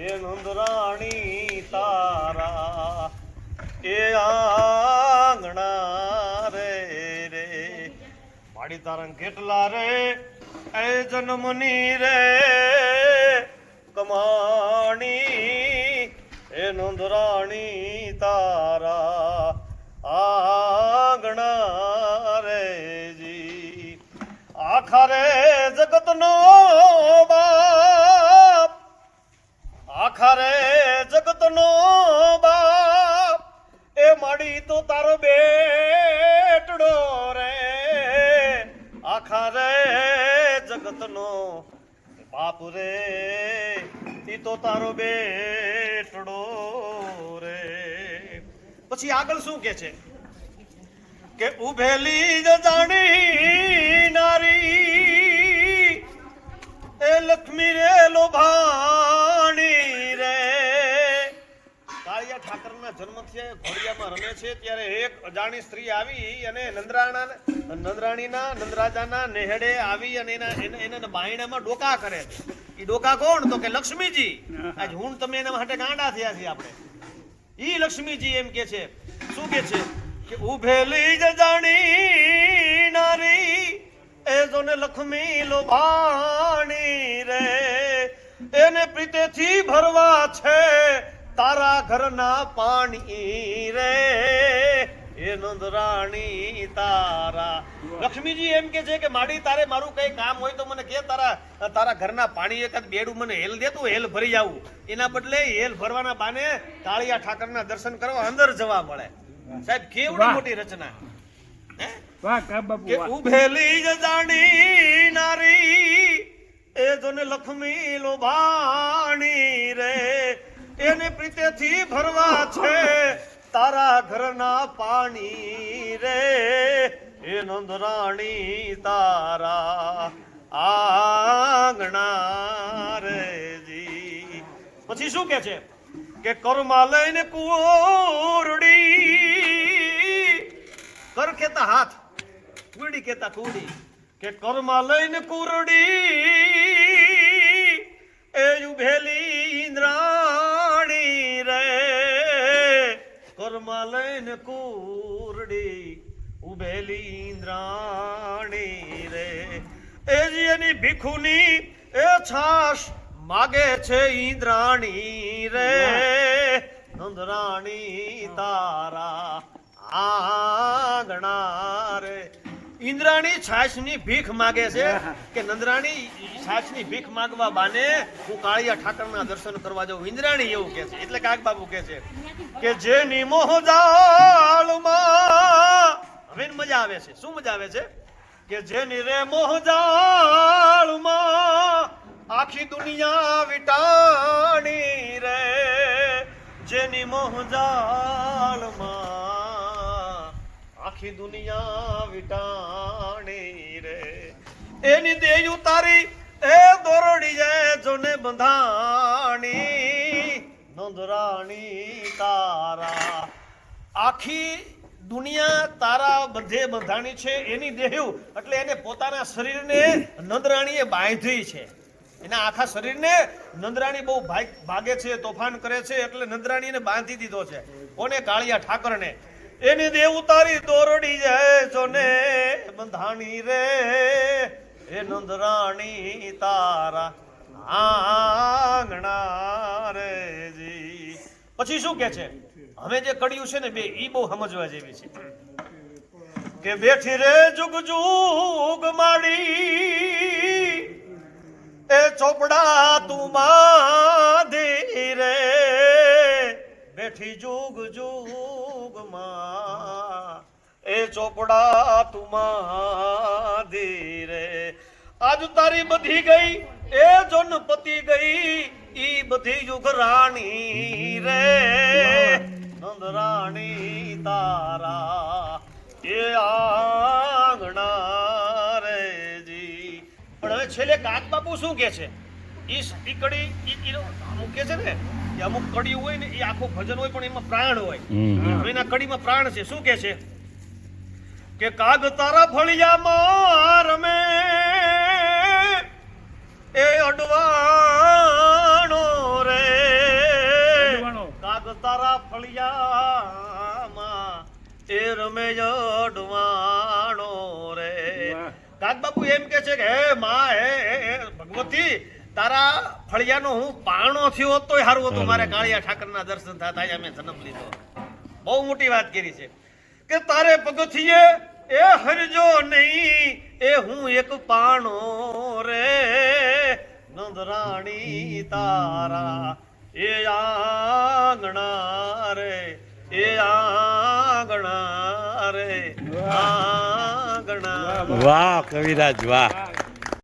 એ નંદરાણી તારા, એ આંગણા રે રે. માડી તારા કેટલા રે, એ જન્મની રે. કમાણી, એ નંદરાણી તારા, આંગણા રે જી. આખા જગતનો બાપ રે એ તો તારો બેટડો રે. પછી આગળ શું કે છે? કે ઉભેલી જ જાણી ઘોડિયામાં રમે છે, ત્યારે એક અજાણી સ્ત્રી આવી અને નંદરાણા નંદરાણીના, નંદરાજાના નેહડે આવી અને એના એના બાયણામાં ડોકા કરે છે. એ ડોકા કોણ? તો કે લક્ષ્મીજી. આજ હું તમે એના માટે ગાંડા થયા છીએ આપણે. ઈ લક્ષ્મીજી એમ કે છે. શું કે છે? કે ઉભેલી જ જાણી નારી, એ જોને લક્ષ્મી લોભાણી રે. એને પ્રીતેથી ભરવા છે. તારા ઘરના પાણી રે. એ નંદરાણી તારા. લક્ષ્મીજી એમ કે છે કે માડી તારે મારું કઈ કામ હોય તો મને કે તારા તારા ઘરના પાણી એકાદ બેડું મને હેલ દે તું હેલ ભરી આવું. એના બદલે હેલ ભરવાના બાને કાળિયા ઠાકરના દર્શન કરવા અંદર જવા મળે. સાહેબ કેવડી મોટી રચના. કા ઉભેલી જાણી નારી એ જોને લક્ષ્મી લોભાણી રે. એને પ્રીતેથી ભરવા છે. તારા ઘરના પાણી રે. એ નંદરાણી તારા આંગણા રે જી. પછી શું કે છે? કે કર્મા લઈને કુરડી. કર કેતા હાથ કુરડી કેતા કુરડી કે કર્મા લઈને કુરડી. એ ઉભેલી ઇન્દ્રાણી કરમાં લઈને કુરડી, ઉભેલી ઇન્દ્રાણી રે. એ એની ભીખુની, એ છાશ માગે છે ઇન્દ્રાણી રે. નંદરાણી તારા આંગણા ઇન્દ્રાણી છાશની ભીખ માગે છે કે નંદરાણી છાશની ભીખ માગવા બાને હું કાળિયા ઠાકરના દર્શન કરવા જાઉં. ઇન્દ્રાણી એવું કે છે. એટલે કાક બાબુ કે છે કે જેની મોહજાળમાં હવે મજા આવે છે. શું મજા આવે છે? કે જેની રે મોહજાળમાં આખી દુનિયા વિટાણી રે. જેની મોહજાળમાં આખી દુનિયા વિટાણી રે. એની દેહ ઉતારી એ દોરડી જાય જોને બંધાણી. નંદરાણી તારા. આખી દુનિયા તારા બધે બંધાણી છે, એની દેહ્યું એટલે એને પોતાના શરીરને નંદરાણીએ બાંધી છે. એના આખા શરીરને નંદરાણી બહુ ભાગ- છે, તોફાન કરે છે, એટલે નંદરાણીને બાંધી દીધો છે. કોને? કાળિયા ઠાકરને. એની દેવ ઉતારી દોરડી જાય જોને બંધાણી રે એ નંદરાણી તારા આંગણા રે જી. પછી શું કે છે? હવે જે કડિયું છે ને બે, ઈ બહુ સમજવા જેવી છે. કે બેઠી રે જુગ જુગ માડી, એ ચોપડા તું માધી રે. બેઠી જુગ જુગ એ ચોપડા તું બાંધી રે. આજ તારી બધી ગઈ, એ જોન પતી ગઈ, ઈ બધી યુગ રાણી રે. નંદ રાણી તારા, એ આંગણા રે જી. પણ હવે છેલ્લે કાક બાપુ શું કે છે? ઈ સ- કડી ઈ ઈ અમુક કે છે ને કે અમુક કડી હોય ને એ આખું ભજન હોય પણ એમાં પ્રાણ હોય. એના કડીમાં પ્રાણ છે. શું કે છે? કે કાગ તારા ફળિયામાં રમે. એ અડવાણો રે. ફળિયામાં એ રમે અડવાણો રે. વાહ. બાપુ એમ કે છે કે હે માં હે ભગવતી તારા ફળિયાનો હું પાણો થયો હોત તોય સારું હતું. મારે કાળિયા ઠાકરના દર્શન થતા જ અમે જન્મ લીધો. બહુ મોટી વાત કરી છે. કે તારે પગથિયે એ હરજો નહીં એ હું એક પાણો રે. નંદરાણી તારા એ આંગણા રે એ આંગણા રે આંગણા વાહ કવિરાજ વાહ.